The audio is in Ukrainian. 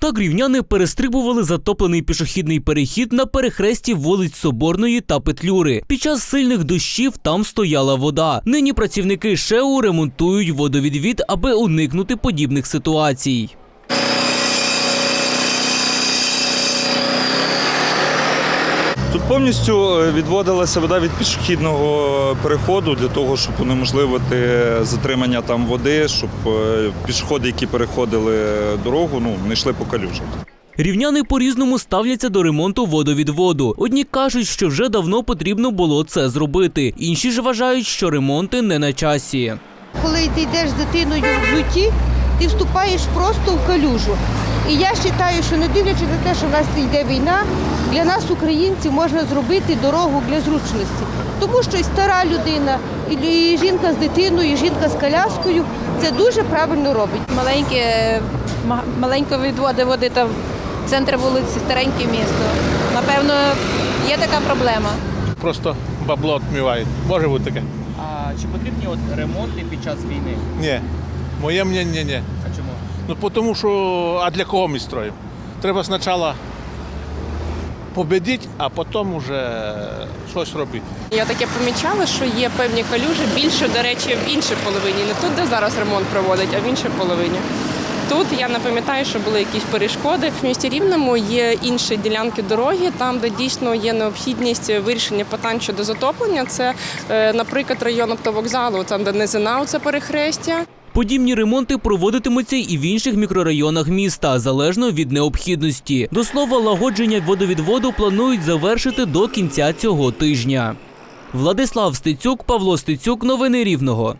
Так рівняни перестрибували затоплений пішохідний перехід на перехресті вулиць Соборної та Петлюри. Під час сильних дощів там стояла вода. Нині працівники ШЕУ ремонтують водовідвід, аби уникнути подібних ситуацій. Повністю е, відводилася вода від пішохідного переходу для того, щоб унеможливити затримання там води, щоб е, пішоходи, які переходили дорогу, ну не йшли по калюжах. Рівняни по-різному ставляться до ремонту водовідводу. Одні кажуть, що вже давно потрібно було це зробити. Інші ж вважають, що ремонти не на часі. Коли ти йдеш з дитиною в взуті, ти вступаєш просто в калюжу. І я вважаю, що не дивлячись на те, що в нас йде війна, для нас, українців, можна зробити дорогу для зручності. Тому що і стара людина, і жінка з дитиною, і жінка з коляскою це дуже правильно робить. маленьке, маленько відводи води та в центр вулиці, стареньке місто. Напевно, є така проблема. просто бабло відмивають. Може бути таке? А чи потрібні от ремонти під час війни? Ні. Моє мнення ні. Ну тому що, а для кого ми строїмо? Треба спочатку победити, а потім вже щось робити. Я таке помічала, що є певні калюжі більше, до речі, в іншій половині. Не тут, де зараз ремонт проводять, а в іншій половині. Тут я не пам'ятаю, що були якісь перешкоди. В місті Рівному є інші ділянки дороги, там, де дійсно є необхідність вирішення питань щодо затоплення. Це, е, наприклад, район автовокзалу, там, де низина, це перехрестя. Подібні ремонти проводитимуться і в інших мікрорайонах міста, залежно від необхідності. До слова, лагодження водовідводу планують завершити до кінця цього тижня. Владислав Стецюк, Павло Стецюк, новини Рівного.